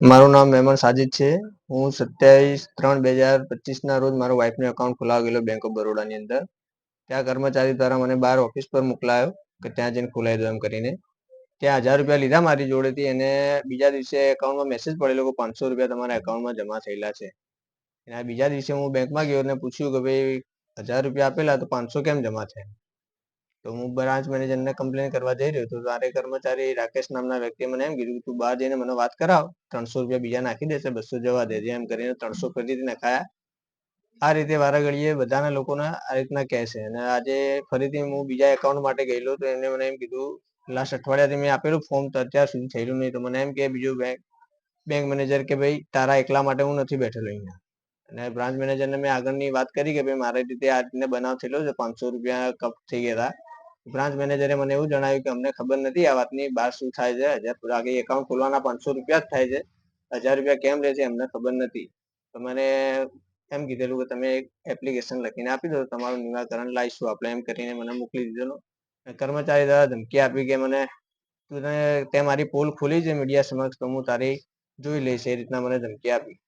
મારું નામ મહેમાન સાજિદ છે. હું સત્યાવીસ ત્રણ બે હજાર પચીસના રોજ મારો વાઇફનું એકાઉન્ટ ખોલાવા ગયેલો બેંક ઓફ બરોડાની અંદર. ત્યાં કર્મચારી દ્વારા મને બહાર ઓફિસ પર મોકલાયો કે ત્યાં જઈને ખોલાવી દો એમ કરીને. ત્યાં હજાર રૂપિયા લીધા મારી જોડેથી અને બીજા દિવસે એકાઉન્ટમાં મેસેજ પડેલો કે પાંચસો રૂપિયા તમારા એકાઉન્ટમાં જમા થયેલા છે. અને બીજા દિવસે હું બેંકમાં ગયો અને પૂછ્યું કે ભાઈ હજાર રૂપિયા આપેલા તો પાંચસો કેમ જમા થયા? તો હું બ્રાન્ચ મેનેજરને કમ્પ્લેન કરવા જઈ રહ્યો હતો. ત્યારે કર્મચારી રાકેશ નામના વ્યક્તિએ મને એમ કીધું તું બહાર જઈને મને વાત કરાવ, ત્રણસો રૂપિયા બીજા નાખી દેશે, બસો જવા દેજે એમ કરીને ત્રણસો ફરીથી નખાયા. આ રીતે વારાઘડીએ બધાના લોકોને આ રીતના કહે છે. અને આજે ફરીથી હું બીજા એકાઉન્ટ માટે ગયેલો તો એને મને એમ કીધું લાસ્ટ અઠવાડિયાથી મેં આપેલું ફોર્મ તો અત્યાર સુધી થયેલું નહીં. તો મને એમ કે બીજું બેંક બેંક મેનેજર કે ભાઈ, તારા એકલા માટે હું નથી બેઠેલો અહીંયા. અને બ્રાન્ચ મેનેજરને મેં આગળની વાત કરી કે ભાઈ, મારી રીતે આ રીતને બનાવ થયેલો છે. પાંચસો રૂપિયા કપ થઈ ગયા હતા. બ્રાન્ચ મેનેજરે મને એવું જણાવ્યું કે, અમને ખબર નથી, આ વાતની બહાર શું થાય છે? હજાર આગે એકાઉન્ટ ખોલવાના પાંચસો રૂપિયા જ થાય છે. હજાર રૂપિયા કેમ લે છે એમને ખબર નથી. તો મને એમ કીધેલું કે, તમે એક એપ્લિકેશન લખીને આપી દો, તમારું નિરાકરણ લાવીશું. આપણે એમ કરીને મને મોકલી દીધેલો. કર્મચારી દ્વારા ધમકી આપી કે, મને તું તને તે મારી પોલ ખોલી છે મીડિયા સમક્ષ, તો હું તારી જોઈ લઈશ. એ રીતના મને ધમકી આપી.